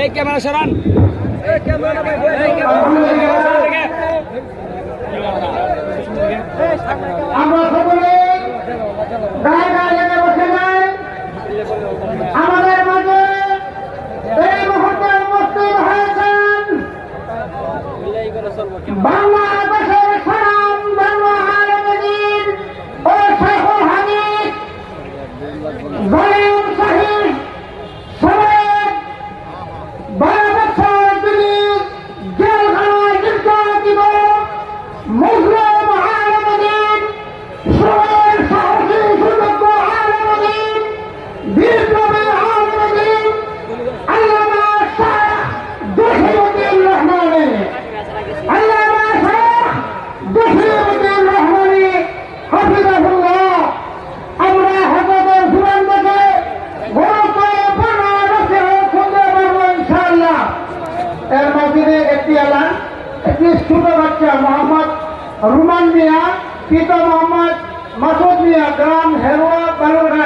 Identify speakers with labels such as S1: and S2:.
S1: এই ক্যামেরা সরান।
S2: আমরা এই মুহূর্তে উপস্থিত হয়েছেন বাংলাদেশের একটি ছোট বাচ্চা মোহাম্মদ রুমান মিয়া পিতা মোহাম্মদ মাসুদ মিয়া গ্রাম হেরোয়া বালুরঘাট।